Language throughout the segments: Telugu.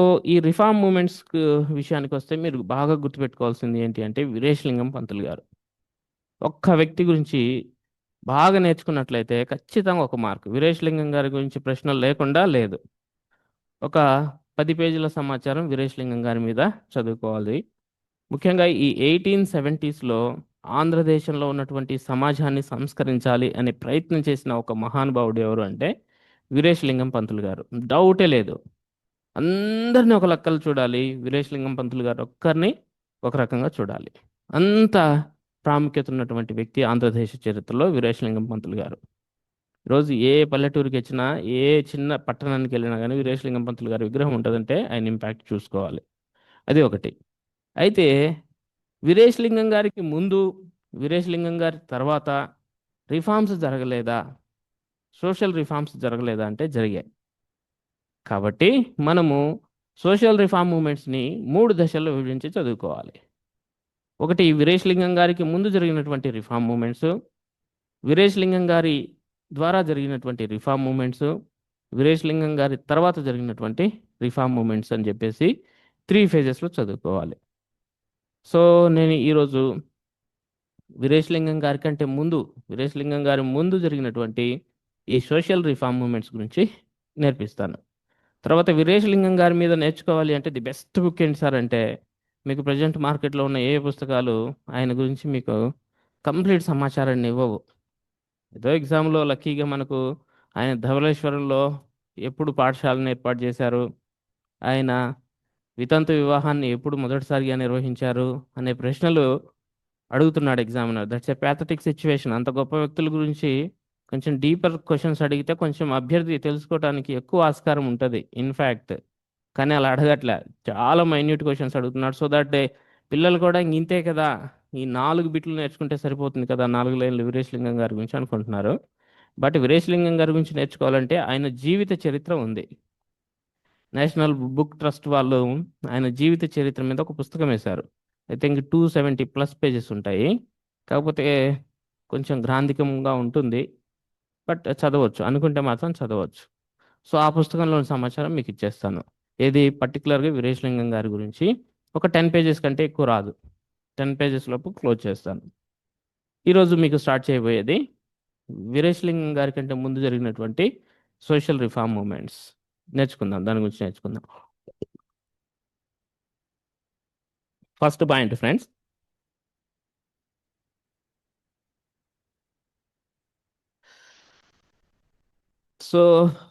సో ఈ రిఫార్మ్ మూమెంట్స్ విషయానికి వస్తే మీరు బాగా గుర్తుపెట్టుకోవాల్సింది ఏంటి అంటే వీరేశలింగం పంతులు గారు. ఒక్క వ్యక్తి గురించి బాగా నేర్చుకున్నట్లయితే ఖచ్చితంగా ఒక మార్క్. వీరేశలింగం గారి గురించి ప్రశ్నలు లేకుండా లేదు. ఒక పది పేజీల సమాచారం వీరేశలింగం గారి మీద చదువుకోవాలి. ముఖ్యంగా ఈ ఎయిటీన్ సెవెంటీస్లో ఆంధ్రదేశంలో ఉన్నటువంటి సమాజాన్ని సంస్కరించాలి అనే ప్రయత్నం చేసిన ఒక మహానుభావుడు ఎవరు అంటే వీరేశలింగం పంతులు గారు. డౌటే లేదు. అందరిని ఒక లెక్కలు చూడాలి. వీరేశలింగం పంతులు గారు ఒక్కరిని ఒక రకంగా చూడాలి. అంత ప్రాముఖ్యత ఉన్నటువంటి వ్యక్తి ఆంధ్రదేశ చరిత్రలో వీరేశలింగం పంతులు గారు. ఈరోజు ఏ పల్లెటూరుకి వచ్చినా ఏ చిన్న పట్టణానికి వెళ్ళినా కానీ వీరేశలింగం పంతులు గారి విగ్రహం ఉంటుందంటే ఆయన ఇంపాక్ట్ చూసుకోవాలి. అది ఒకటి. అయితే వీరేశలింగం గారికి ముందు వీరేశలింగం గారి తర్వాత రిఫార్మ్స్ జరగలేదా? సోషల్ రిఫార్మ్స్ జరగలేదా అంటే జరిగాయి. కాబట్టి మనము సోషల్ రిఫార్మ్ మూమెంట్స్ని మూడు దశల్లో విభజించి చదువుకోవాలి. ఒకటి వీరేశలింగం గారికి ముందు జరిగినటువంటి రిఫార్మ్ మూమెంట్స్ వీరేశలింగం గారి ద్వారా జరిగినటువంటి రిఫార్మ్ మూమెంట్స్ వీరేశలింగం గారి తర్వాత జరిగినటువంటి రిఫార్మ్ మూమెంట్స్ అని చెప్పేసి త్రీ ఫేజెస్లో చదువుకోవాలి. సో నేను ఈరోజు వీరేశలింగం గారి కంటే ముందు వీరేశలింగం గారి ముందు జరిగినటువంటి ఈ సోషల్ రిఫార్మ్ మూమెంట్స్ గురించి నేర్పిస్తాను. తర్వాత వీరేశలింగం గారి మీద నేర్చుకోవాలి అంటే ది బెస్ట్ బుక్ ఏంటి సార్ అంటే మీకు ప్రజెంట్ మార్కెట్లో ఉన్న ఏ పుస్తకాలు ఆయన గురించి మీకు కంప్లీట్ సమాచారాన్ని ఇవ్వవు. ఏదో ఎగ్జామ్లో లక్కీగా మనకు ఆయన ధవలేశ్వరంలో ఎప్పుడు పాఠశాలను ఏర్పాటు చేశారు. ఆయన వితంతు వివాహాన్ని ఎప్పుడు మొదటిసారిగా నిర్వహించారు అనే ప్రశ్నలు అడుగుతున్నాడు examiner. That's a pathetic situation. అంత గొప్ప వ్యక్తుల గురించి కొంచెం డీపర్ క్వశ్చన్స్ అడిగితే కొంచెం అభ్యర్థి తెలుసుకోవడానికి ఎక్కువ ఆస్కారం ఉంటుంది ఇన్ఫ్యాక్ట్ కానీ అలా అడగట్లే. చాలా మైన్యూట్ క్వశ్చన్స్ అడుగుతున్నాడు. సో దట్ పిల్లలు కూడా ఇంక ఇంతే కదా ఈ నాలుగు బిట్లు నేర్చుకుంటే సరిపోతుంది కదా నాలుగు లైన్లు వీరేశలింగం గారి గురించి అనుకుంటున్నారు. బట్ వీరేశలింగం గారి గురించి నేర్చుకోవాలంటే ఆయన జీవిత చరిత్ర ఉంది. నేషనల్ బుక్ ట్రస్ట్ వాళ్ళు ఆయన జీవిత చరిత్ర మీద ఒక పుస్తకం వేశారు. I think two seventy plus pages ఉంటాయి. కాకపోతే కొంచెం గ్రాంధికంగా ఉంటుంది. బట్ చదవచ్చు. అనుకుంటే మాత్రం చదవచ్చు. సో ఆ పుస్తకంలోని సమాచారం మీకు ఇచ్చేస్తాను. ఏది పర్టికులర్గా వీరేశలింగం గారి గురించి? ఒక టెన్ పేజెస్ కంటే ఎక్కువ రాదు. టెన్ పేజెస్ లోపు క్లోజ్ చేస్తాను. ఈరోజు మీకు స్టార్ట్ చేయబోయేది వీరేశలింగం గారి కంటే ముందు జరిగినటువంటి సోషల్ రిఫార్మ్ మూమెంట్స్. నేర్చుకుందాం. దాని గురించి నేర్చుకుందాం. First point friends. So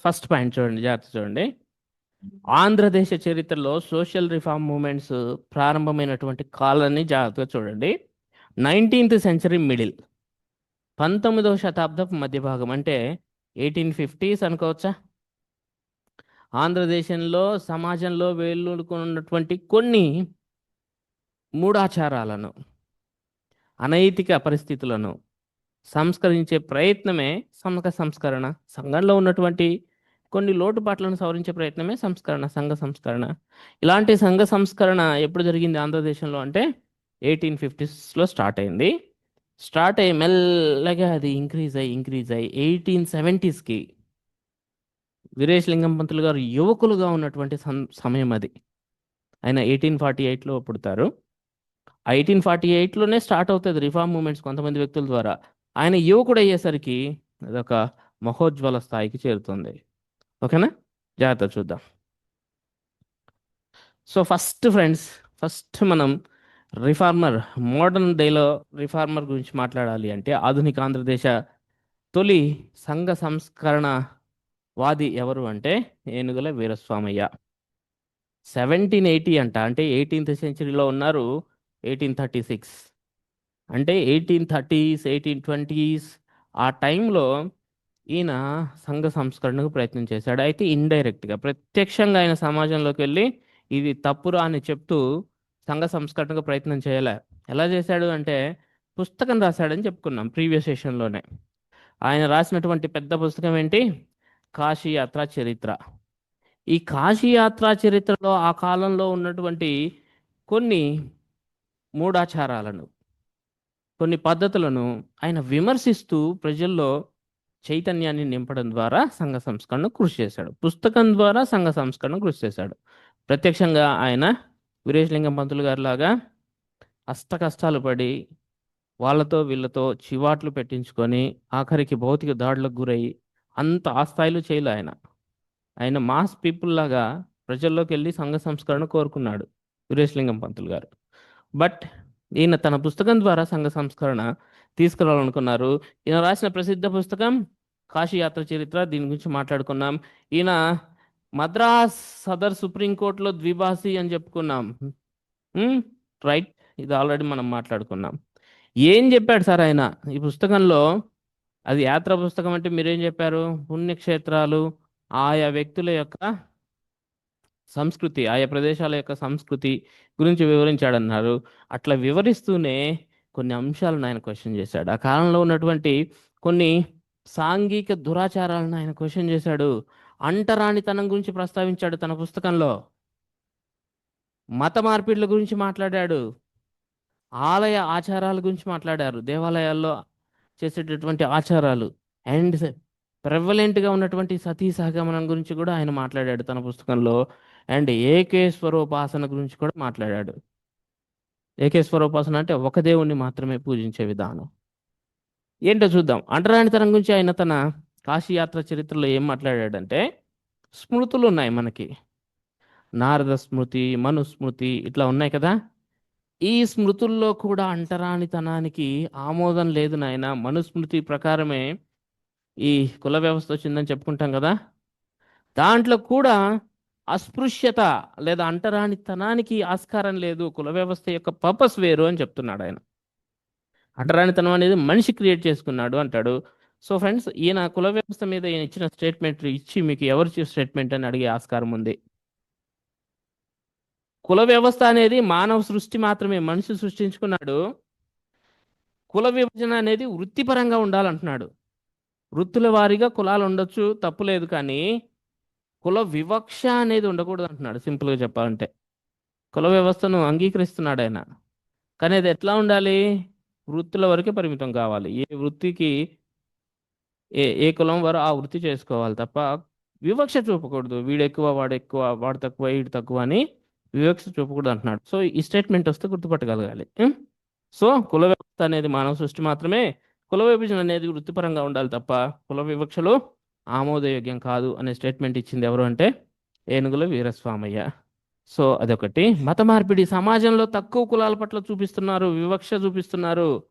first point చూడండి జాగ్రత్త చూడండి. ఆంధ్రదేశ చరిత్రలో సోషల్ రిఫార్మ్ మూమెంట్స్ ప్రారంభమైనటువంటి కాలాన్ని జాగ్రత్తగా చూడండి. నైన్టీన్త్ సెంచరీ మిడిల్ పంతొమ్మిదవ శతాబ్దపు మధ్య భాగం అంటే ఎయిటీన్ ఫిఫ్టీస్ అనుకోవచ్చా? ఆంధ్రదేశంలో సమాజంలో వేలుకున్నటువంటి కొన్ని మూఢాచారాలను అనైతిక పరిస్థితులను సంస్కరించే ప్రయత్నమే సంఘ సంస్కరణ. సంఘంలో ఉన్నటువంటి కొన్ని లోటుపాట్లను సవరించే ప్రయత్నమే సంస్కరణ సంఘ సంస్కరణ. ఇలాంటి సంఘ సంస్కరణ ఎప్పుడు జరిగింది ఆంధ్రదేశంలో అంటే ఎయిటీన్ ఫిఫ్టీస్లో స్టార్ట్ అయింది. స్టార్ట్ అయ్యి మెల్లగా అది ఇంక్రీజ్ అయ్యి ఇంక్రీజ్ అయ్యి ఎయిటీన్ సెవెంటీస్కి వీరేశలింగం పంతులు గారు యువకులుగా ఉన్నటువంటి సమయం అది. ఆయన ఎయిటీన్ ఫార్టీ ఎయిట్లో పుడతారు. ఎయిటీన్ ఫార్టీ ఎయిట్లోనే స్టార్ట్ అవుతుంది రిఫార్మ్ మూమెంట్స్ కొంతమంది వ్యక్తుల ద్వారా. ఆయన యువకుడు అయ్యేసరికి అదొక మహోజ్వల స్థాయికి చేరుతుంది. ఓకేనా? జాగ్రత్త చూద్దాం. సో ఫస్ట్ ఫ్రెండ్స్ ఫస్ట్ మనం రిఫార్మర్ మోడర్న్ డేలో రిఫార్మర్ గురించి మాట్లాడాలి అంటే ఆధునిక ఆంధ్రదేశ తొలి సంఘ సంస్కరణ వాది ఎవరు అంటే ఏనుగుల వీరస్వామయ్య. సెవెంటీన్ ఎయిటీ అంట అంటే ఎయిటీన్త్ సెంచరీలో ఉన్నారు ఎయిటీన్ థర్టీ సిక్స్. అంటే ఎయిటీన్ థర్టీస్ ఎయిటీన్ ట్వంటీస్ ఆ టైంలో ఈయన సంఘ సంస్కరణకు ప్రయత్నం చేశాడు. అయితే ఇండైరెక్ట్గా ప్రత్యక్షంగా ఆయన సమాజంలోకి వెళ్ళి ఇది తప్పురా అని చెప్తూ సంఘ సంస్కరణకు ప్రయత్నం చేయలే. ఎలా చేశాడు అంటే పుస్తకం రాశాడని చెప్పుకున్నాం ప్రీవియస్ సెషన్లోనే. ఆయన రాసినటువంటి పెద్ద పుస్తకం ఏంటి? కాశీయాత్ర చరిత్ర. ఈ కాశీయాత్ర చరిత్రలో ఆ కాలంలో ఉన్నటువంటి కొన్ని మూఢాచారాలను కొన్ని పద్ధతులను ఆయన విమర్శిస్తూ ప్రజల్లో చైతన్యాన్ని నింపడం ద్వారా సంఘ సంస్కరణ కృషి చేశాడు. పుస్తకం ద్వారా సంఘ సంస్కరణ కృషి చేశాడు. ప్రత్యక్షంగా ఆయన వీరేశలింగం పంతులు గారి లాగా అష్ట కష్టాలు పడి వాళ్ళతో వీళ్ళతో చివాట్లు పెట్టించుకొని ఆఖరికి భౌతిక దాడులకు గురయ్యి అంత ఆ స్థాయిలో చేయలే ఆయన. ఆయన మాస్ పీపుల్ లాగా ప్రజల్లోకి వెళ్ళి సంఘ సంస్కరణ కోరుకున్నాడు వీరేశలింగం పంతులు గారు. బట్ ఈయన తన పుస్తకం ద్వారా సంఘ సంస్కరణ తీసుకురావాలనుకున్నారు. ఈయన రాసిన ప్రసిద్ధ పుస్తకం కాశీయాత్ర చరిత్ర దీని గురించి మాట్లాడుకున్నాం. ఈయన మద్రాస్ సదర్ సుప్రీంకోర్టులో ద్విభాషి అని చెప్పుకున్నాం. రైట్. ఇది ఆల్రెడీ మనం మాట్లాడుకున్నాం. ఏం చెప్పాడు సార్ ఆయన? ఈ పుస్తకంలో అది యాత్ర పుస్తకం అంటే మీరేం చెప్పారు? పుణ్యక్షేత్రాలు ఆయా వ్యక్తుల యొక్క సంస్కృతి ఆయా ప్రదేశాల యొక్క సంస్కృతి గురించి వివరించాడన్నారు. అట్లా వివరిస్తూనే కొన్ని అంశాలను ఆయన క్వశ్చన్ చేశాడు. ఆ కాలంలో ఉన్నటువంటి కొన్ని సాంఘిక దురాచారాలను ఆయన క్వశ్చన్ చేశాడు. అంటరానితనం గురించి ప్రస్తావించాడు తన పుస్తకంలో. మత మార్పిడ్ల గురించి మాట్లాడాడు. ఆలయ ఆచారాల గురించి మాట్లాడారు. దేవాలయాల్లో చేసేటటువంటి ఆచారాలు అండ్ ప్రెవలెంట్గా ఉన్నటువంటి సతీ సహగమనం గురించి కూడా ఆయన మాట్లాడాడు తన పుస్తకంలో. అండ్ ఏకేశ్వరోపాసన గురించి కూడా మాట్లాడాడు. ఏకేశ్వరోపాసన అంటే ఒక దేవుణ్ణి మాత్రమే పూజించే విధానం. ఏంటో చూద్దాం. అంటరానితనం గురించి ఆయన తన కాశీయాత్ర చరిత్రలో ఏం మాట్లాడాడంటే స్మృతులు ఉన్నాయి మనకి. నారద స్మృతి మనుస్మృతి ఇట్లా ఉన్నాయి కదా. ఈ స్మృతుల్లో కూడా అంటరానితనానికి ఆమోదం లేదు నాయన. మనుస్మృతి ప్రకారమే ఈ కుల వ్యవస్థ వచ్చిందని చెప్పుకుంటాం కదా. దాంట్లో కూడా అస్పృశ్యత లేదా అంటరానితనానికి ఆస్కారం లేదు కుల వ్యవస్థ యొక్క పర్పస్ వేరు అని చెప్తున్నాడు ఆయన. అంటరానితనం అనేది మనిషి క్రియేట్ చేసుకున్నాడు అంటాడు. సో ఫ్రెండ్స్ ఈయన కుల వ్యవస్థ మీద ఈయన ఇచ్చిన స్టేట్మెంట్ ఇచ్చి మీకు ఎవరు స్టేట్మెంట్ అని అడిగే ఆస్కారం ఉంది. కుల వ్యవస్థ అనేది మానవ సృష్టి మాత్రమే మనిషి సృష్టించుకున్నాడు. కుల విభజన అనేది వృత్తిపరంగా ఉండాలంటున్నాడు. వృత్తుల వారీగా కులాలు ఉండొచ్చు తప్పులేదు కానీ కుల వివక్ష అనేది ఉండకూడదు అంటున్నాడు సింపుల్గా చెప్పాలంటే. కుల వ్యవస్థను అంగీకరిస్తున్నాడు ఆయన. కానీ అది ఎట్లా ఉండాలి? వృత్తుల వరకే పరిమితం కావాలి. ఏ వృత్తికి ఏ ఏ కులం వారు ఆ వృత్తి చేసుకోవాలి తప్ప వివక్ష చూపకూడదు. వీడు ఎక్కువ వాడు ఎక్కువ వాడు తక్కువ వీడు తక్కువ అని వివక్ష చూపకూడదు అంటున్నాడు. సో ఈ స్టేట్మెంట్ వస్తే గుర్తుపట్టగలగాలి. సో కుల వ్యవస్థ అనేది మానవ సృష్టి మాత్రమే. కుల విభజన అనేది వృత్తిపరంగా ఉండాలి తప్ప కుల వివక్షలు ఆమోదయోగ్యం కాదు అనే స్టేట్మెంట్ ఇచ్చింది ఎవరు అంటే ఏనుగుల వీరస్వామయ్య. సో అదొకటి. మత మార్పిడి సమాజంలో తక్కువ కులాల పట్ల చూపిస్తున్నారు వివక్ష చూపిస్తున్నారు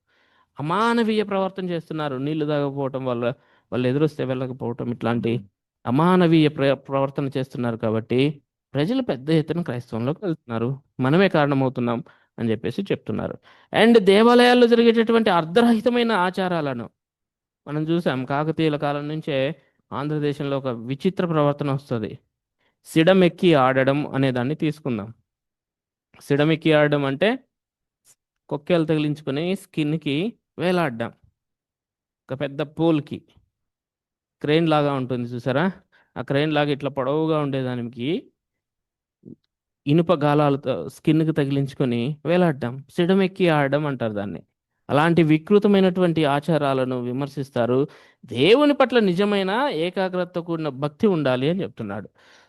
అమానవీయ ప్రవర్తన చేస్తున్నారు. నీళ్ళు తాగకపోవటం వల్ల వాళ్ళు ఎదురొస్తే వెళ్ళకపోవటం ఇట్లాంటి అమానవీయ ప్ర ప్రవర్తన చేస్తున్నారు కాబట్టి ప్రజలు పెద్ద ఎత్తున క్రైస్తవంలోకి వెళ్తున్నారు. మనమే కారణమవుతున్నాం అని చెప్పేసి చెప్తున్నారు. అండ్ దేవాలయాల్లో జరిగేటటువంటి అర్ధరహితమైన ఆచారాలను మనం చూసాం. కాకతీయుల కాలం నుంచే ఆంధ్రదేశంలో ఒక విచిత్ర ప్రవర్తన వస్తుంది. సిడమెక్కి ఆడడం అనే దాన్ని తీసుకుందాం. సిడమెక్కి ఆడడం అంటే కొక్కేలు తగిలించుకొని స్కిన్కి వేలాడడం. ఒక పెద్ద పోల్కి. క్రెయిన్ లాగా ఉంటుంది చూసారా? ఆ క్రెయిన్ లాగా ఇట్లా పొడవుగా ఉండేదానికి ఇనుప గాలాలతో స్కిన్కి తగిలించుకొని వేలాడడం. సిడమెక్కి ఆడడం అంటారు దాన్ని. అలాంటి వికృతమైనటువంటి ఆచారాలను విమర్శిస్తారు. దేవుని పట్ల నిజమైన ఏకాగ్రతతో కూడిన భక్తి ఉండాలి అని చెప్తున్నాడు.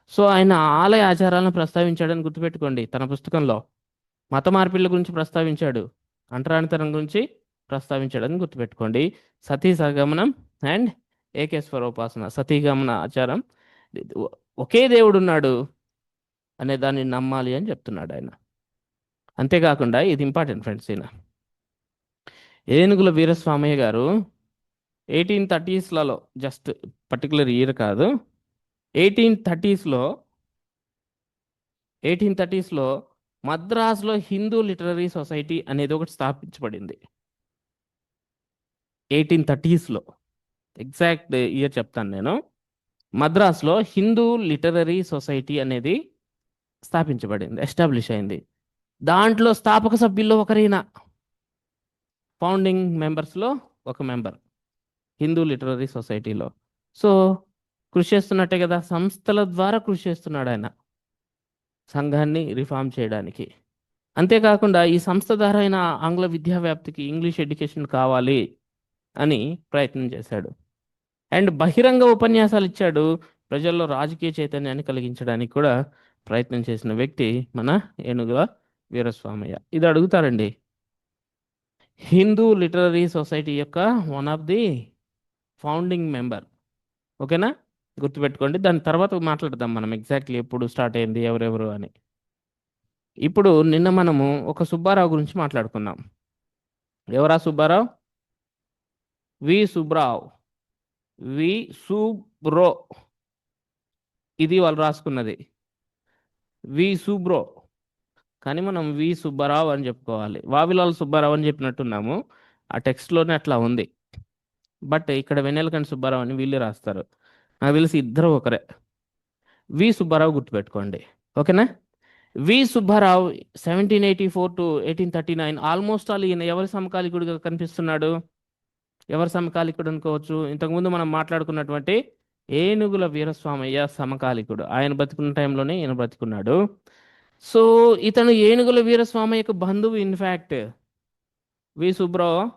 సో ఆయన ఆలయ ఆచారాలను ప్రస్తావించాడని గుర్తుపెట్టుకోండి. తన పుస్తకంలో మత మార్పిళ్ళ గురించి ప్రస్తావించాడు. అంటరానితనం గురించి ప్రస్తావించాడని గుర్తుపెట్టుకోండి. సతీ సగమనం అండ్ ఏకేశ్వర ఉపాసన సతీగమన ఆచారం. ఒకే దేవుడు ఉన్నాడు అనే దాన్ని నమ్మాలి అని చెప్తున్నాడు ఆయన. అంతేకాకుండా ఇది ఇంపార్టెంట్ ఫ్రెండ్స్ ఈయన. ఏనుగుల వీరస్వామయ్య గారు ఎయిటీన్ థర్టీస్లలో జస్ట్ పర్టికులర్ ఇయర్ కాదు. ఎయిటీన్ థర్టీస్లో ఎయిటీన్ థర్టీస్లో మద్రాసులో హిందూ లిటరరీ సొసైటీ అనేది ఒకటి స్థాపించబడింది. ఎయిటీన్ థర్టీస్లో ఎగ్జాక్ట్ ఇయర్ చెప్తాను నేను. మద్రాసులో హిందూ లిటరరీ సొసైటీ అనేది స్థాపించబడింది ఎస్టాబ్లిష్ అయింది. దాంట్లో స్థాపక సభ్యుల్లో ఒకరైనా ఫౌండింగ్ మెంబర్స్లో ఒక మెంబర్ హిందూ లిటరరీ సొసైటీలో. సో కృషి చేస్తున్నట్టే కదా సంస్థల ద్వారా కృషి చేస్తున్నాడు ఆయన సంఘాన్ని రిఫార్మ్ చేయడానికి. అంతేకాకుండా ఈ సంస్థ ద్వారా ఆయన ఆంగ్ల విద్యా వ్యాప్తికి ఇంగ్లీష్ ఎడ్యుకేషన్ కావాలి అని ప్రయత్నం చేశాడు. అండ్ బహిరంగ ఉపన్యాసాలు ఇచ్చాడు ప్రజల్లో రాజకీయ చైతన్యాన్ని కలిగించడానికి కూడా ప్రయత్నం చేసిన వ్యక్తి మన ఏనుగుల వీరస్వామయ్య. ఇది అడుగుతారండి. హిందూ లిటరరీ సొసైటీ యొక్క one of the founding member ఓకేనా గుర్తుపెట్టుకోండి. దాని తర్వాత మాట్లాడదాం మనం ఎగ్జాక్ట్లీ ఎప్పుడు స్టార్ట్ అయింది ఎవరెవరు అని. ఇప్పుడు నిన్న మనము ఒక సుబ్బారావు గురించి మాట్లాడుకున్నాం. ఎవరా సుబ్బారావు? వి సుబ్రావ్. వి సుబ్రో. ఇది వాళ్ళు రాసుకున్నది. వి సుబ్రో. కానీ మనం వి సుబ్బారావు అని చెప్పుకోవాలి. వావిలాల్ సుబ్బారావు అని చెప్పినట్టున్నాము. ఆ టెక్స్ట్లోనే అట్లా ఉంది. బట్ ఇక్కడ వెన్నెలకండి సుబ్బారావు అని వీళ్ళు రాస్తారు. నాకు తెలిసి ఇద్దరు ఒకరే. వి సుబ్బారావు గుర్తుపెట్టుకోండి. ఓకేనా? V Subbarao seventeen eighty four to eighteen thirty nine almost all ఈయన ఎవరి సమకాలికుడిగా కనిపిస్తున్నాడు? ఎవరి సమకాలికుడు అనుకోవచ్చు? ఇంతకుముందు మనం మాట్లాడుకున్నటువంటి ఏనుగుల వీరస్వామయ్య సమకాలికుడు. ఆయన బతికున్న టైంలోనే ఈయన బ్రతికున్నాడు. సో ఇతను ఏనుగుల వీరస్వామి యొక్క బంధువు ఇన్ఫ్యాక్ట్ వి సుబ్రావ్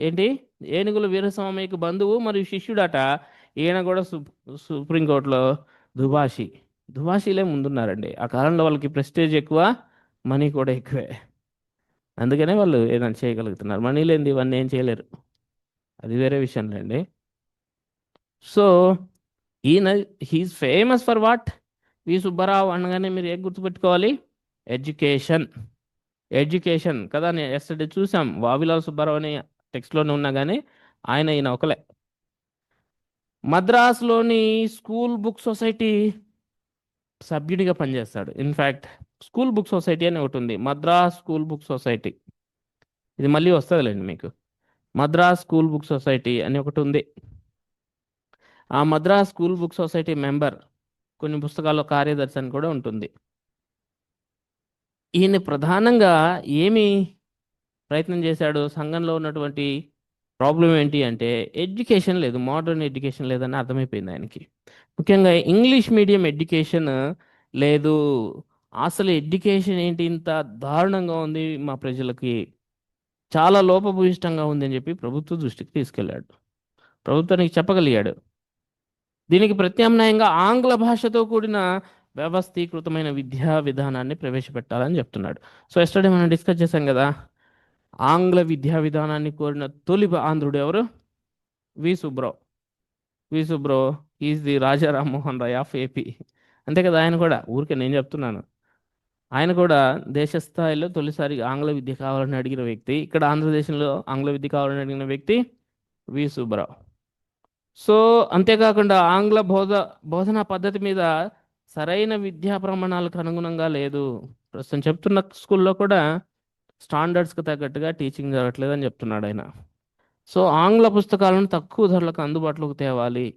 ఏంటి? ఏనుగుల వీరస్వామి యొక్క బంధువు మరియు శిష్యుడట. ఈయన కూడా సు సుప్రీంకోర్టులో దుభాషి దుభాషిలే ముందున్నారండి. ఆ కాలంలో వాళ్ళకి ప్రెస్టేజ్ ఎక్కువ మనీ కూడా ఎక్కువే. అందుకనే వాళ్ళు ఏదైనా చేయగలుగుతున్నారు. మనీ లేనిది ఇవన్నీ ఏం చేయలేరు. అది వేరే విషయంలేండి సో ఈయన he's famous for what V Subbarao అనగానే మీరు ఏం గుర్తుపెట్టుకోవాలి? ఎడ్యుకేషన్ ఎడ్యుకేషన్ కదా నేను ఎస్టర్డే చూసాం వావిలాల్ సుబ్బారావు అని టెక్స్ట్లోనే ఉన్నా కానీ ఆయన ఈయన ఒకలే. మద్రాసులోని స్కూల్ బుక్ సొసైటీ సభ్యుడిగా పనిచేస్తాడు. In fact school book society అని ఒకటి ఉంది. Madras school book society. ఇది మళ్ళీ వస్తుందిలేండి మీకు. మద్రాస్ స్కూల్ బుక్ సొసైటీ అని ఒకటి ఉంది. ఆ Madras school book society member కొన్ని పుస్తకాల్లో కార్యదర్శి అని కూడా ఉంటుంది. ఈయన ప్రధానంగా ఏమి ప్రయత్నం చేశాడు? సంఘంలో ఉన్నటువంటి ప్రాబ్లం ఏంటి అంటే ఎడ్యుకేషన్ లేదు మోడర్న్ ఎడ్యుకేషన్ లేదని అర్థమైపోయింది ఆయనకి. ముఖ్యంగా ఇంగ్లీష్ మీడియం ఎడ్యుకేషన్ లేదు. అసలు ఎడ్యుకేషన్ ఏంటి? ఇంత దారుణంగా ఉంది మా ప్రజలకి. చాలా లోపభూయిష్టంగా ఉంది అని చెప్పి ప్రభుత్వ దృష్టికి తీసుకెళ్ళాడు. ప్రభుత్వానికి చెప్పగలిగాడు. దీనికి ప్రత్యామ్నాయంగా ఆంగ్ల భాషతో కూడిన వ్యవస్థీకృతమైన విద్యా విధానాన్ని ప్రవేశపెట్టాలని చెప్తున్నాడు. సో ఎస్టర్డే మనం డిస్కస్ చేశాం కదా ఆంగ్ల విద్యా విధానాన్ని కోరిన తొలి ఆంధ్రుడు ఎవరు? V Subrao V Subrao is the Raja Rammohan Roy of AP అంతే కదా ఆయన కూడా? ఊరికే నేను చెప్తున్నాను. ఆయన కూడా దేశ స్థాయిలో తొలిసారి ఆంగ్ల విద్య కావాలని అడిగిన వ్యక్తి. ఇక్కడ ఆంధ్రదేశంలో ఆంగ్ల విద్య కావాలని అడిగిన వ్యక్తి వి సుబ్రావ్ సో అంతేకాకుండా ఆంగ్ల బోధ బోధనా పద్ధతి మీద సరైన విద్యా ప్రమాణాలకు అనుగుణంగా లేదు. ప్రస్తుతం చెప్తున్న స్కూల్లో కూడా స్టాండర్డ్స్కి తగ్గట్టుగా టీచింగ్ జరగట్లేదని చెప్తున్నాడు ఆయన. సో ఆంగ్ల పుస్తకాలను తక్కువ ధరలకు అందుబాటులోకి తేవాలి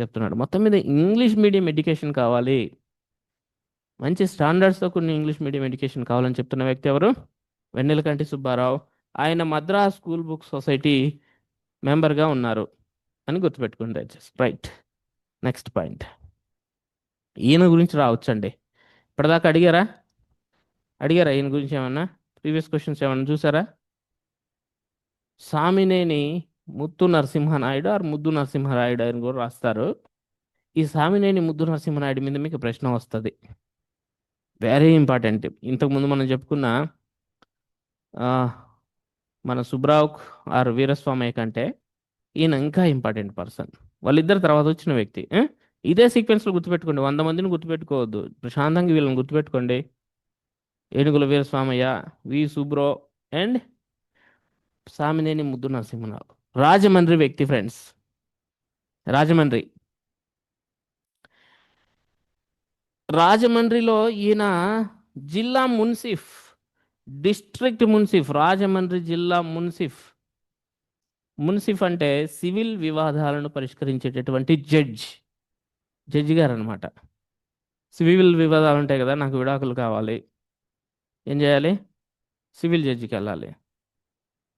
చెప్తున్నాడు. మొత్తం మీద ఇంగ్లీష్ మీడియం ఎడ్యుకేషన్ కావాలి. మంచి స్టాండర్డ్స్తో కొన్ని ఇంగ్లీష్ మీడియం ఎడ్యుకేషన్ కావాలని చెప్తున్న వ్యక్తి ఎవరు? వెన్నెలకంటి సుబ్బారావు. ఆయన మద్రాస్ స్కూల్ బుక్ సొసైటీ మెంబర్గా ఉన్నారు. అని గుర్తుపెట్టుకోండి దయచేసి. రైట్ నెక్స్ట్ పాయింట్ ఈయన గురించి రావచ్చండి. ఇప్పటిదాకా అడిగారా? అడిగారా ఈయన గురించి ఏమన్నా? ప్రీవియస్ క్వశ్చన్స్ ఏమన్నా చూసారా? సామినేని ముత్తు నరసింహనాయుడు ఆర్ ముద్దు నరసింహనాయుడు అని కూడా రాస్తారు. ఈ సామినేని ముద్దు నరసింహనాయుడు మీద మీకు ప్రశ్న వస్తుంది. వెరీ ఇంపార్టెంట్ ఇంతకుముందు మనం చెప్పుకున్న మన సుబ్రావుక్ ఆర్ వీరస్వామయ్య కంటే ఈయన ఇంకా ఇంపార్టెంట్ పర్సన్. వాళ్ళిద్దరు తర్వాత వచ్చిన వ్యక్తి. ఇదే సీక్వెన్స్లో గుర్తుపెట్టుకోండి. వంద మందిని గుర్తుపెట్టుకోవద్దు. ప్రశాంతంగా వీళ్ళని గుర్తుపెట్టుకోండి. ఏనుగుల వీరస్వామయ్య వి. సుబ్రో అండ్ సామినేని ముద్దు నరసింహరావు. రాజమండ్రి వ్యక్తి ఫ్రెండ్స్. రాజమండ్రి. రాజమండ్రిలో ఈయన జిల్లా మున్సిఫ్ డిస్ట్రిక్ట్ మున్సిఫ్ రాజమండ్రి జిల్లా మున్సిఫ్. మున్సిఫ్ అంటే సివిల్ వివాదాలను పరిష్కరించేటటువంటి జడ్జ్. జడ్జి గారు అనమాట సివిల్ వివాదాలు ఉంటాయి కదా నాకు విడాకులు కావాలి. ఏం చేయాలి? సివిల్ జడ్జికి వెళ్ళాలి.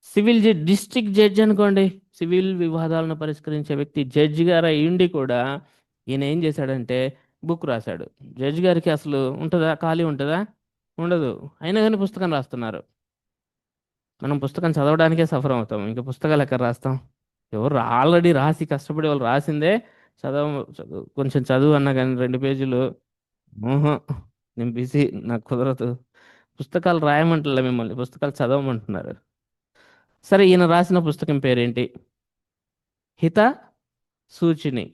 సివిల్ జడ్జ్ డిస్ట్రిక్ట్ జడ్జి అనుకోండి. సివిల్ వివాదాలను పరిష్కరించే వ్యక్తి జడ్జి గారు అయ్యుండి కూడా ఈయన ఏం చేశాడంటే బుక్ రాశాడు. జడ్జి గారికి అసలు ఉంటుందా? ఖాళీ ఉంటుందా? ఉండదు. అయినా కానీ పుస్తకం రాస్తున్నారు. మనం పుస్తకం చదవడానికే సఫర్ అవుతాం. ఇంకా పుస్తకాలు ఎక్కడ రాస్తాం? ఎవరు ఆల్రెడీ రాసి కష్టపడి వాళ్ళు రాసిందే చదవ చదువు కొంచెం చదువు అన్నా కానీ రెండు పేజీలు. ఊహు నేను బిజీ నాకు కుదరదు. పుస్తకాలు రాయమంటలే మిమ్మల్ని పుస్తకాలు చదవమంటున్నారు. సరే ఈయన రాసిన పుస్తకం పేరేంటి? హిత సూచిని.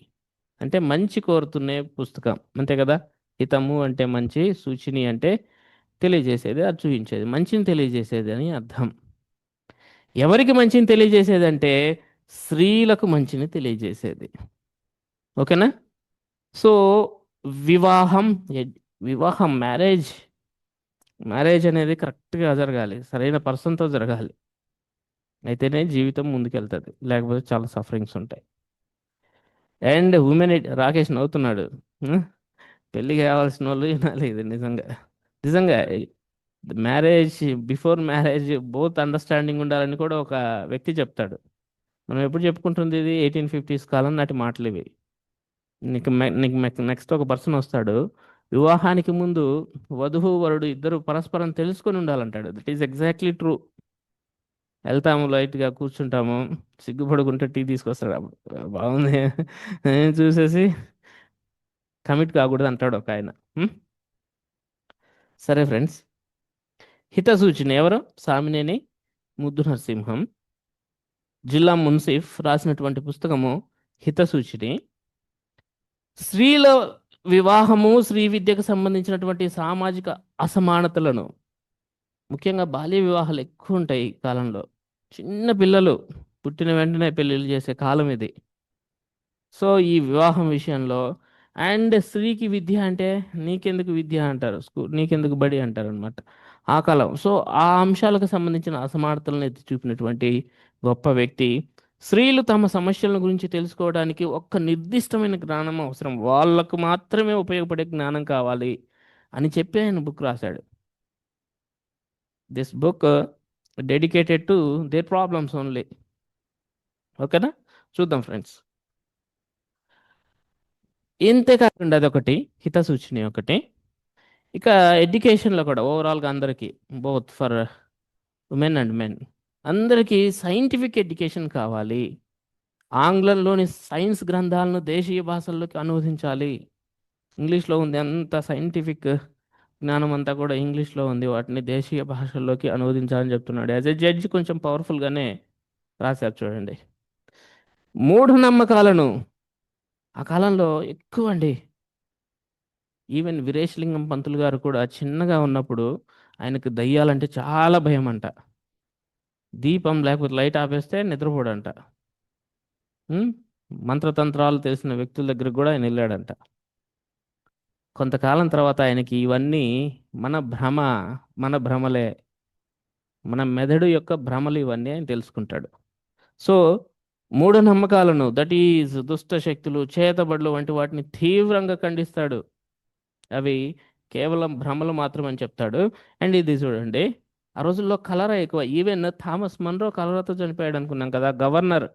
అంటే మంచి కోరుతునే పుస్తకం. అంతే కదా? హితము అంటే మంచి సూచిని అంటే తెలియజేసేది అది చూపించేది. మంచిని తెలియజేసేది అని అర్థం. ఎవరికి మంచిని తెలియజేసేది అంటే స్త్రీలకు మంచిని తెలియజేసేది. ఓకేనా? సో వివాహం వివాహం మ్యారేజ్. మ్యారేజ్ అనేది కరెక్ట్గా జరగాలి. సరైన పర్సన్తో జరగాలి. అయితేనే జీవితం ముందుకెళ్తుంది. లేకపోతే చాలా సఫరింగ్స్ ఉంటాయి. అండ్ ఉమెన్ రాకేష్ నవ్వుతున్నాడు. హ్మ్? పెళ్ళి కావాల్సిన వాళ్ళు వినాలి ఇది నిజంగా. నిజంగా marriage before marriage both understanding ఉండాలని కూడా ఒక వ్యక్తి చెప్తాడు. మనం ఎప్పుడు చెప్పుకుంటుంది ఇది? ఎయిటీన్ ఫిఫ్టీస్ కాలం నాటి మాటలు ఇవి. నీకు నీకు నెక్స్ట్ ఒక పర్సన్ వస్తాడు. వివాహానికి ముందు వధువు వరుడు ఇద్దరు పరస్పరం తెలుసుకొని ఉండాలంటాడు. దట్ ఈస్ ఎగ్జాక్ట్లీ ట్రూ వెళ్తాము లైట్గా కూర్చుంటాము. సిగ్గుపడుకుంటే టీ తీసుకొస్తాడు. అప్పుడు బాగుంది. నేను చూసేసి కమిట్ కాకూడదు అంటాడు ఒక ఆయన. సరే ఫ్రెండ్స్ హితసూచన ఎవరు? సామినేని ముద్దు నరసింహం జిల్లా మున్సిఫ్ రాసినటువంటి పుస్తకము హితసూచిని. స్త్రీల వివాహము స్త్రీ విద్యకు సంబంధించినటువంటి సామాజిక అసమానతలను ముఖ్యంగా బాల్య వివాహాలు ఎక్కువ ఉంటాయి ఈ కాలంలో. చిన్న పిల్లలు పుట్టిన వెంటనే పెళ్ళిళ్ళు చేసే కాలం ఇది. సో ఈ వివాహం విషయంలో అండ్ స్త్రీకి విద్య అంటే నీకెందుకు విద్య అంటారు? స్కూల్ నీకెందుకు బడి అంటారు అనమాట ఆ కాలం. సో ఆ అంశాలకు సంబంధించిన అసమానతలను ఎత్తి చూపినటువంటి గొప్ప వ్యక్తి స్త్రీలు తమ సమస్యల గురించి తెలుసుకోవడానికి ఒక్క నిర్దిష్టమైన జ్ఞానం అవసరం. వాళ్ళకు మాత్రమే ఉపయోగపడే జ్ఞానం కావాలి అని చెప్పి ఆయన బుక్ రాశాడు. This book dedicated to there problems only. ఓకేనా? చూద్దాం ఫ్రెండ్స్. ఇంతే కాకుండా అదొకటి హితసూచిని ఒకటి. ఇక ఎడ్యుకేషన్లో కూడా ఓవరాల్గా అందరికీ both for women and men అందరికీ సైంటిఫిక్ ఎడ్యుకేషన్ కావాలి. ఆంగ్లంలోని సైన్స్ గ్రంథాలను దేశీయ భాషల్లోకి అనువదించాలి. ఇంగ్లీష్లో ఉంది అంత సైంటిఫిక్ జ్ఞానం అంతా కూడా ఇంగ్లీష్లో ఉంది. వాటిని దేశీయ భాషల్లోకి అనువదించాలని చెప్తున్నాడు. యాజ్ ఎ జడ్జి కొంచెం పవర్ఫుల్గానే రాశారు చూడండి. మూఢనమ్మకాలను ఆ కాలంలో ఎక్కువ అండి ఈవెన్ వీరేశలింగం పంతులు గారు కూడా చిన్నగా ఉన్నప్పుడు ఆయనకు దయ్యాలంటే చాలా భయం అంట దీపం లేకపోతే లైట్ ఆపేస్తే నిద్రపోడంట. మంత్రతంత్రాలు తెలిసిన వ్యక్తుల దగ్గరకు కూడా ఆయన వెళ్ళాడంట. కొంతకాలం తర్వాత ఆయనకి ఇవన్నీ మన భ్రమ మన భ్రమలే. మన మెదడు యొక్క భ్రమలు ఇవన్నీ ఆయన తెలుసుకుంటాడు. సో మూఢనమ్మకాలను దట్ ఈజ్ దుష్ట శక్తులు చేతబడులు వంటి వాటిని తీవ్రంగా ఖండిస్తాడు. అవి కేవలం భ్రమలు మాత్రమని చెప్తాడు. అండ్ ఇది చూడండి ఆ రోజుల్లో కలరా ఎక్కువ. ఈవెన్ థామస్ మన్రో కలరాతో చనిపోయాడు అనుకున్నాం కదా గవర్నర్.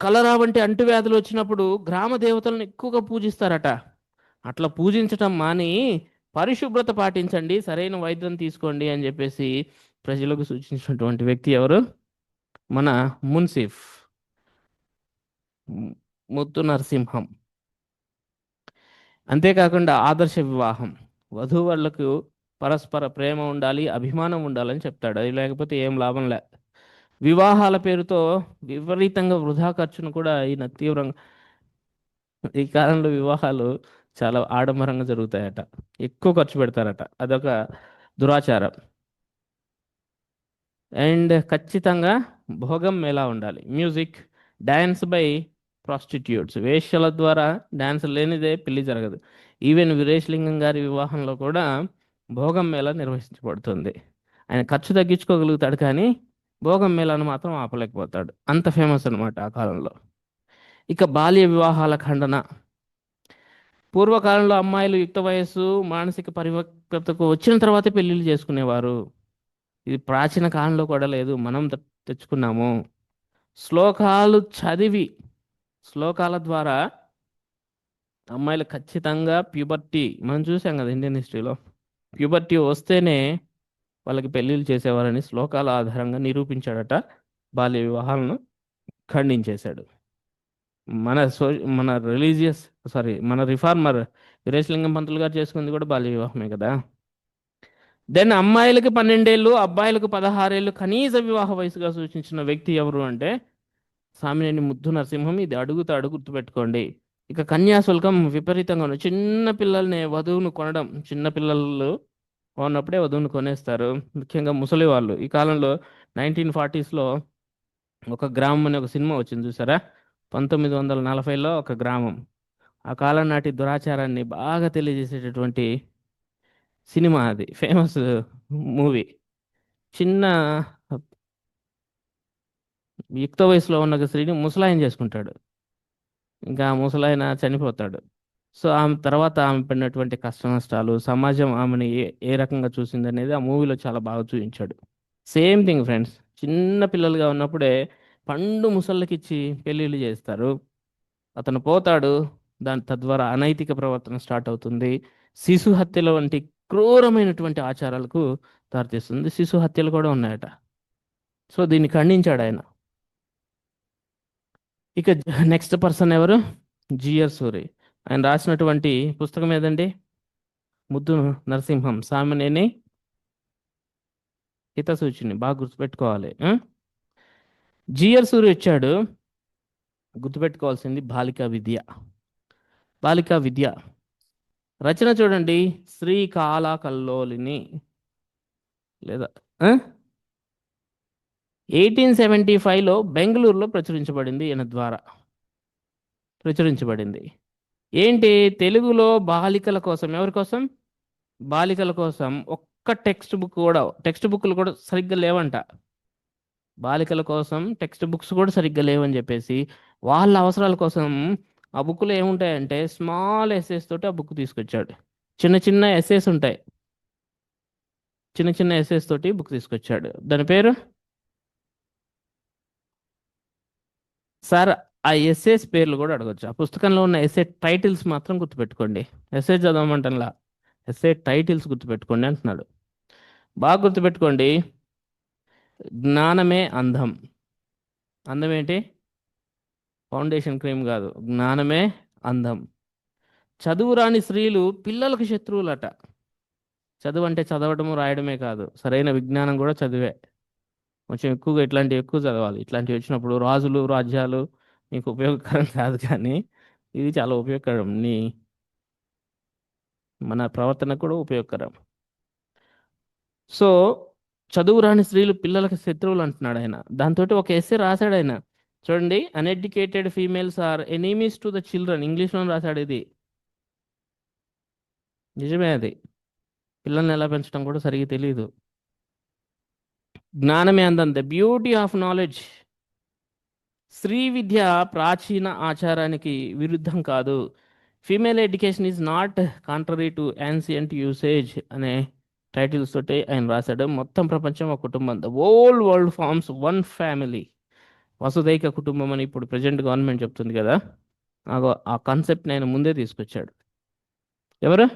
కలరా వంటి అంటువ్యాధులు వచ్చినప్పుడు గ్రామ దేవతలను ఎక్కువగా పూజిస్తారట. అట్లా పూజించటం మాని పరిశుభ్రత పాటించండి సరైన వైద్యం తీసుకోండి అని చెప్పేసి ప్రజలకు సూచించినటువంటి వ్యక్తి ఎవరు? మన మున్సిఫ్. ముత్తు నరసింహం. అంతేకాకుండా ఆదర్శ వివాహం. వధూవరులకు పరస్పర ప్రేమ ఉండాలి అభిమానం ఉండాలని చెప్తాడు. అది లేకపోతే ఏం లాభం లే. వివాహాల పేరుతో విపరీతంగా వృధా ఖర్చును కూడా ఈయన తీవ్రంగా ఈ కాలంలో వివాహాలు చాలా ఆడంబరంగా జరుగుతాయట. ఎక్కువ ఖర్చు పెడతారట. అదొక దురాచారం. అండ్ ఖచ్చితంగా భోగం ఎలా ఉండాలి? Music dance by prostitutes. వేష్యల ద్వారా డాన్స్ లేనిదే పెళ్ళి జరగదు. ఈవెన్ వీరేశలింగం గారి వివాహంలో కూడా భోగం మేళ నిర్వహించబడుతుంది. ఆయన ఖర్చు తగ్గించుకోగలుగుతాడు కానీ భోగం మేళను మాత్రం ఆపలేకపోతాడు. అంత ఫేమస్ అనమాట ఆ కాలంలో. ఇక బాల్య వివాహాల ఖండన. పూర్వకాలంలో అమ్మాయిలు యుక్త వయస్సు మానసిక పరిపక్వతకు వచ్చిన తర్వాతే పెళ్ళిళ్ళు చేసుకునేవారు. ఇది ప్రాచీన కాలంలో కూడా లేదు. మనం తె- తెచ్చుకున్నాము. శ్లోకాలు చదివి శ్లోకాల ద్వారా అమ్మాయిలు ఖచ్చితంగా ప్యూబర్టీ మనం చూసాం కదా ఇండియన్ హిస్టరీలో ప్యూబర్టీ వస్తేనే వాళ్ళకి పెళ్ళిళ్ళు చేసేవారని శ్లోకాల ఆధారంగా నిరూపించాడట. బాల్య వివాహాలను ఖండించేశాడు. మన సో మన రిలీజియస్ సారీ మన రిఫార్మర్ వీరేశలింగం పంతులు గారు చేసుకుంది కూడా బాల్య వివాహమే కదా. దెన్ అమ్మాయిలకు పన్నెండేళ్ళు అబ్బాయిలకు పదహారేళ్ళు కనీస వివాహ వయసుగా సూచించిన వ్యక్తి ఎవరు అంటే సామినేని ముద్దు నరసింహం ఇది అడుగుతాడు గుర్తుపెట్టుకోండి. ఇక కన్యాశుల్కం విపరీతంగా ఉంది. చిన్న పిల్లల్ని వధువును కొనడం చిన్న పిల్లలు ఉన్నప్పుడే వధువును కొనేస్తారు. ముఖ్యంగా ముసలి వాళ్ళు. ఈ కాలంలో నైన్టీన్ ఫార్టీస్లో ఒక గ్రామం అనే ఒక సినిమా వచ్చింది చూసారా? పంతొమ్మిది వందల నలభైలో ఒక గ్రామం. ఆ కాలం నాటి దురాచారాన్ని బాగా తెలియజేసేటటువంటి సినిమా అది. Famous movie. చిన్న యుక్త వయసులో ఉన్న ఒక స్త్రీని ముసలాయన చేసుకుంటాడు. ఇంకా ఆ ముసలాయన చనిపోతాడు. సో ఆమె తర్వాత ఆమె పడినటువంటి కష్ట నష్టాలు సమాజం ఆమెను ఏ ఏ రకంగా చూసింది అనేది ఆ మూవీలో చాలా బాగా చూపించాడు. సేమ్ థింగ్ ఫ్రెండ్స్ చిన్న పిల్లలుగా ఉన్నప్పుడే పండు ముసళ్ళకి ఇచ్చి పెళ్ళిళ్ళు చేస్తారు. అతను పోతాడు దాని తద్వారా అనైతిక ప్రవర్తన స్టార్ట్ అవుతుంది. శిశు హత్యల వంటి క్రూరమైనటువంటి ఆచారాలకు దారితీస్తుంది. శిశు హత్యలు కూడా ఉన్నాయట. సో దీన్ని ఖండించాడు ఆయన. ఇక నెక్స్ట్ పర్సన్ ఎవరు? జిఆర్ సూరి ఆయన రాసినటువంటి పుస్తకం ఏదండి? ముద్దు నరసింహం. సామాన్యని హితసూచిని. బాగా గుర్తుపెట్టుకోవాలి. జిఆర్ సూరి వచ్చాడు. గుర్తుపెట్టుకోవాల్సింది బాలికా విద్య. బాలికా విద్య. రచన చూడండి. శ్రీ కల్లోలిని లేదా ఎయిటీన్ సెవెంటీ ఫైవ్లో బెంగళూరులో ప్రచురించబడింది ఈయన ద్వారా. ప్రచురించబడింది. ఏంటి? తెలుగులో బాలికల కోసం. ఎవరి కోసం? బాలికల కోసం. ఒక్క టెక్స్ట్ బుక్ కూడా టెక్స్ట్ బుక్లు కూడా సరిగ్గా లేవంట. బాలికల కోసం టెక్స్ట్ బుక్స్ కూడా సరిగ్గా లేవని చెప్పేసి వాళ్ళ అవసరాల కోసం ఆ బుక్లో ఏముంటాయంటే స్మాల్ ఎస్ఎస్ తోటి ఆ బుక్ తీసుకొచ్చాడు. చిన్న చిన్న ఎస్ఎస్ ఉంటాయి. చిన్న చిన్న ఎస్ఎస్ తోటి బుక్ తీసుకొచ్చాడు. దాని పేరు? సార్ ఆ ఎస్ఏస్ పేర్లు కూడా అడగచ్చు? ఆ పుస్తకంలో ఉన్న ఎస్ఏ టైటిల్స్ మాత్రం గుర్తుపెట్టుకోండి. ఎస్ఏ చదవమంటలా ఎస్ఏ టైటిల్స్ గుర్తుపెట్టుకోండి అంటున్నాడు. బాగా గుర్తుపెట్టుకోండి. జ్ఞానమే అందం. అందం ఏంటి? ఫౌండేషన్ క్రీమ్ కాదు. జ్ఞానమే అందం. చదువు రాని స్త్రీలు పిల్లలకు శత్రువులట. చదువు అంటే చదవడము రాయడమే కాదు. సరైన విజ్ఞానం కూడా చదివే. కొంచెం ఎక్కువగా ఇట్లాంటివి ఎక్కువ చదవాలి. ఇట్లాంటివి వచ్చినప్పుడు రాజులు రాజ్యాలు నీకు ఉపయోగకరం కాదు కానీ ఇది చాలా ఉపయోగకరం. నీ మన ప్రవర్తన కూడా ఉపయోగకరం. సో చదువు రాని స్త్రీలు పిల్లలకు శత్రువులు అంటున్నాడు ఆయన. దాంతో ఒక ఎస్సే రాశాడు ఆయన. చూడండి uneducated females are enemies to the children ఇంగ్లీష్లో రాశాడు ఇది. నిజమే అది. పిల్లల్ని ఎలా పెంచడం కూడా సరిగ్గా తెలియదు జ్ఞానమే అందంత ద బ్యూటీ ఆఫ్ నాలెడ్జ్ స్త్రీ విద్య ప్రాచీన ఆచారానికి విరుద్ధం కాదు. Female education is not contrary to ancient usage అనే టైటిల్స్ తోటి ఆయన రాశాడు. మొత్తం ప్రపంచం ఒక కుటుంబం. The old world forms one family వసుదైక కుటుంబం అని ఇప్పుడు ప్రజెంట్ గవర్నమెంట్ చెప్తుంది కదా. నాకు ఆ కాన్సెప్ట్ని ఆయన ముందే తీసుకొచ్చాడు. ఎవరు?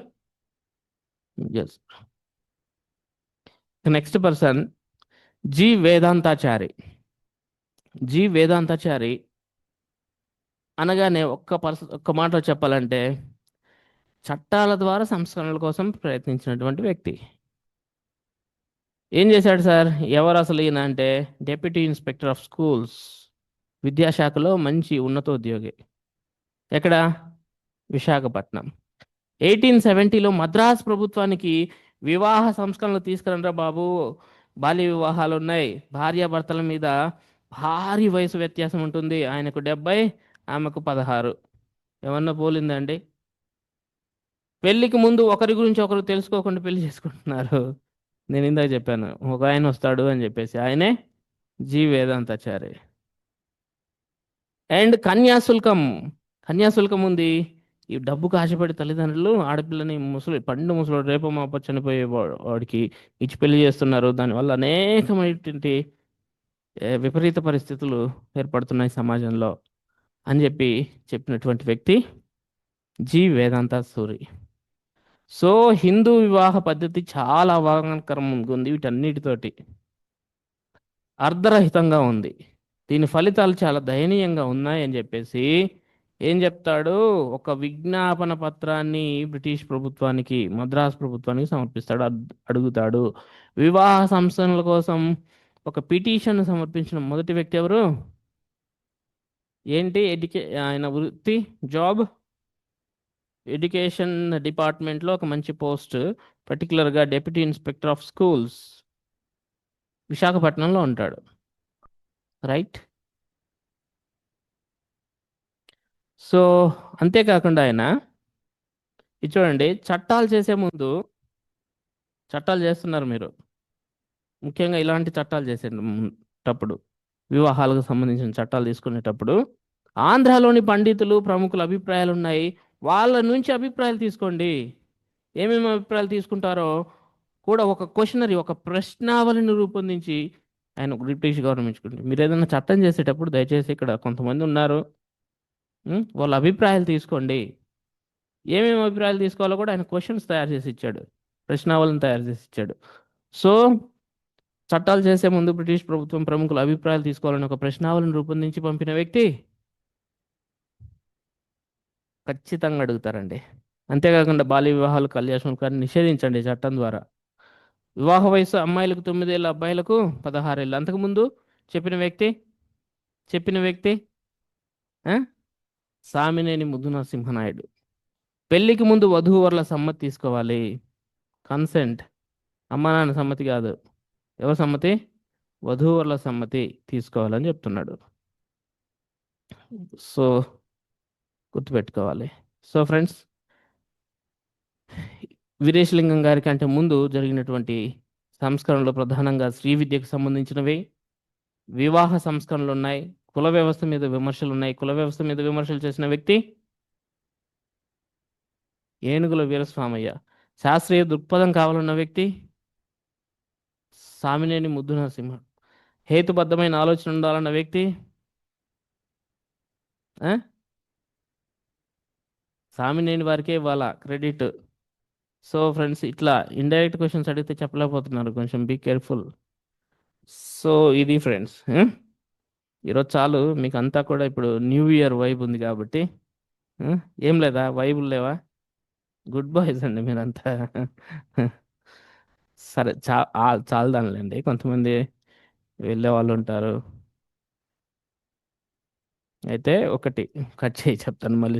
Yes next person G Vedantachari. G Vedantachari అనగానే ఒక్క పర్స ఒక్క మాటలో చెప్పాలంటే చట్టాల ద్వారా సంస్కరణల కోసం ప్రయత్నించినటువంటి వ్యక్తి. ఏం చేశాడు సార్? ఎవరు అసలు ఈయన అంటే డెప్యూటీ ఇన్స్పెక్టర్ ఆఫ్ స్కూల్స్ విద్యాశాఖలో మంచి ఉన్నతోద్యోగి. ఎక్కడ? విశాఖపట్నం. ఎయిటీన్ సెవెంటీలో మద్రాస్ ప్రభుత్వానికి వివాహ సంస్కరణలు తీసుకురండ్రా బాబు. బాల్య వివాహాలు ఉన్నాయి. భార్యాభర్తల మీద భారీ వయసు వ్యత్యాసం ఉంటుంది. ఆయనకు డెబ్బై ఆమెకు పదహారు. ఏమన్నా పోలిందండి పెళ్ళికి ముందు ఒకరి గురించి ఒకరు తెలుసుకోకుండా పెళ్ళి చేసుకుంటున్నారు. నేను ఇందాక చెప్పాను ఒక ఆయన వస్తాడు అని చెప్పేసి. ఆయనే జీ వేదాంతాచారి. అండ్ కన్యాశుల్కం. కన్యాశుల్కం ఉంది. ఈ డబ్బుకు ఆశపడి తల్లిదండ్రులు ఆడపిల్లని ముసలి పండు ముసలి రేపు మాప చనిపోయే వాడికి ఇచ్చి పెళ్ళి చేస్తున్నారు. దానివల్ల అనేకమైనటువంటి విపరీత పరిస్థితులు ఏర్పడుతున్నాయి సమాజంలో అని చెప్పి చెప్పినటువంటి వ్యక్తి జి. వేదాంత సూరి. సో హిందూ వివాహ పద్ధతి చాలా అవగాహనకరంగా ఉంది వీటన్నిటితోటి. అర్ధరహితంగా ఉంది. దీని ఫలితాలు చాలా దయనీయంగా ఉన్నాయని చెప్పేసి ఏం చెప్తాడు? ఒక విజ్ఞాపన పత్రాన్ని బ్రిటిష్ ప్రభుత్వానికి మద్రాస్ ప్రభుత్వానికి సమర్పిస్తాడు. అడుగుతాడు. వివాహ సంస్థల కోసం ఒక పిటిషన్ సమర్పించిన మొదటి వ్యక్తి ఎవరు? ఏంటి? ఎడ్యుకే ఆయన వృత్తి జాబ్? ఎడ్యుకేషన్ డిపార్ట్మెంట్లో ఒక మంచి పోస్ట్ పర్టికులర్గా డెప్యూటీ ఇన్స్పెక్టర్ ఆఫ్ స్కూల్స్. విశాఖపట్నంలో ఉంటాడు. రైట్? సో అంతేకాకుండా ఆయన ఇది చూడండి చట్టాలు చేసే ముందు చట్టాలు చేస్తున్నారు మీరు. ముఖ్యంగా ఇలాంటి చట్టాలు చేసేటప్పుడు వివాహాలకు సంబంధించిన చట్టాలు తీసుకునేటప్పుడు ఆంధ్రాలోని పండితులు ప్రముఖుల అభిప్రాయాలు ఉన్నాయి. వాళ్ళ నుంచి అభిప్రాయాలు తీసుకోండి. ఏమేమి అభిప్రాయాలు తీసుకుంటారో కూడా ఒక క్వశ్చనరీ ఒక ప్రశ్నావళిని రూపొందించి ఆయన బ్రిటిష్ గవర్నమెంట్ మీరు ఏదైనా చట్టం చేసేటప్పుడు దయచేసి ఇక్కడ కొంతమంది ఉన్నారు. వాళ్ళ అభిప్రాయాలు తీసుకోండి. ఏమేమి అభిప్రాయాలు తీసుకోవాలో కూడా ఆయన క్వశ్చన్స్ తయారు చేసి ఇచ్చాడు. ప్రశ్నావళిని తయారు చేసి ఇచ్చాడు. సో చట్టాలు చేసే ముందు బ్రిటిష్ ప్రభుత్వం ప్రముఖుల అభిప్రాయాలు తీసుకోవాలని ఒక ప్రశ్నావళిని రూపొందించి పంపిన వ్యక్తి ఖచ్చితంగా అడుగుతారండి. అంతేకాకుండా బాల్య వివాహాలు కళ్యాణ కానీ నిషేధించండి చట్టం ద్వారా. వివాహ వయసు అమ్మాయిలకు తొమ్మిదేళ్ళ అబ్బాయిలకు పదహారేళ్ళు. అంతకుముందు చెప్పిన వ్యక్తి చెప్పిన వ్యక్తి సామినేని ముద్దు సింహనాయుడు. పెళ్ళికి ముందు వధూవరుల సమ్మతి తీసుకోవాలి. కన్సెంట్. అమ్మా నాన్న సమ్మతి కాదు. ఎవరి సమ్మతి? వధూవరుల సమ్మతి తీసుకోవాలని చెప్తున్నాడు. సో గుర్తుపెట్టుకోవాలి. సో ఫ్రెండ్స్ వీరేశలింగం గారి కంటే ముందు జరిగినటువంటి సంస్కరణలు ప్రధానంగా శ్రీ విద్యకు సంబంధించినవి. వివాహ సంస్కరణలు ఉన్నాయి. కుల వ్యవస్థ మీద విమర్శలు ఉన్నాయి. కుల వ్యవస్థ మీద విమర్శలు చేసిన వ్యక్తి ఏనుగుల వీరస్వామయ్య. శాస్త్రీయ దృక్పథం కావాలన్న వ్యక్తి సామినేని ముద్దు నరసింహ. హేతుబద్ధమైన ఆలోచన ఉండాలన్న వ్యక్తి సామినేని వారికే ఇవ్వాల క్రెడిట్? సో ఫ్రెండ్స్ ఇట్లా ఇండైరెక్ట్ క్వశ్చన్స్ అడిగితే చెప్పలేకపోతున్నారు. కొంచెం బీ కేర్ఫుల్. సో ఇది ఫ్రెండ్స్ ఈరోజు చాలు మీకు అంతా కూడా ఇప్పుడు న్యూ ఇయర్ వైబ్ ఉంది కాబట్టి ఏం లేదా? వైబులు లేవా? గుడ్ బాయ్స్ అండి మీరంతా. సరే చా చాలదానులేండి. కొంతమంది వెళ్ళే వాళ్ళు ఉంటారు. అయితే ఒకటి కట్ చేయి చెప్తాను మళ్ళీ.